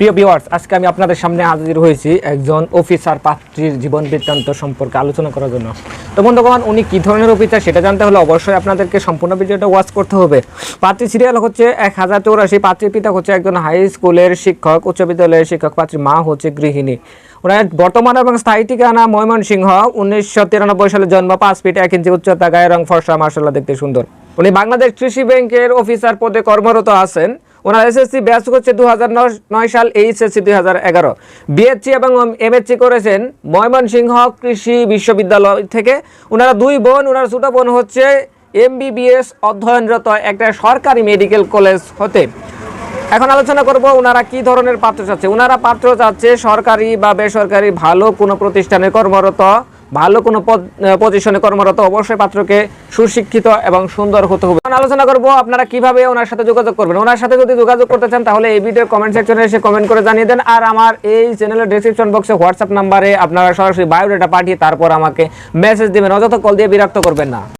প্রিয় ভিউয়ার্স আজকে আমি আপনাদের সামনে হাজির হয়েছি একজন অফিসার পাত্রীর জীবন বৃত্তান্ত সম্পর্কে আলোচনা করার জন্য। তো বন্ধুগণ, উনি কী ধরনের অফিসার সেটা জানতে হলে অবশ্যই আপনাদেরকে সম্পূর্ণ ভিডিওটা ওয়াচ করতে হবে। পাত্রী সিরিয়াল হচ্ছে এক হাজার চৌরাশি, পাত্রীর পিতা হচ্ছে একজন হাই স্কুলের শিক্ষক, উচ্চ বিদ্যালয়ের শিক্ষক, পাত্রীর মা হচ্ছে গৃহিণী। ওনার বর্তমান এবং স্থায়ী ঠিকানা ময়মনসিংহ, উনিশশো তিরানব্বই সালে জন্ম, পাঁচ ফিট এক ইঞ্চি উচ্চতা, গায়ের রং ফর্সা মার্শাল্লাহ দেখতে সুন্দর। উনি বাংলাদেশ কৃষি ব্যাংকের অফিসার পদে কর্মরত আছেন। ওনার এসএসসি ব্যাচ হচ্ছে দু নয় সাল এইচএসসি দুই হাজার এগারো। বিএসসি এবং এমএসসি করেছেন ময়মনসিংহ কৃষি বিশ্ববিদ্যালয় থেকে। ওনারা দুই বোন, ওনার ছোট বোন হচ্ছে এমবিবিএস অধ্যয়নরত একটা সরকারি মেডিকেল কলেজ হতে। এখন আলোচনা করব ওনারা কি ধরনের পাত্র চাচ্ছে। ওনারা পাত্র চাচ্ছে সরকারি বা বেসরকারি ভালো কোনো প্রতিষ্ঠানে কর্মরত ভালো কোনো পদ পজিশনে কর্মরত অবশ্যই পাত্রকে সুশিক্ষিত এবং সুন্দর হতে হবে। আলোচনা করব আপনারা কীভাবে ওনার সাথে যোগাযোগ করবেন। ওনার সাথে যদি যোগাযোগ করতে চান, তাহলে এই ভিডিওর কমেন্ট সেকশনে এসে কমেন্ট করে জানিয়ে দেন। আর আমার এই চ্যানেলের ডিসক্রিপশন বক্সে হোয়াটসঅ্যাপ নাম্বারে আপনারা সরাসরি বায়োডেটা পাঠিয়ে তারপর আমাকে মেসেজ দেবেন, অযথা কল দিয়ে বিরক্ত করবেন না।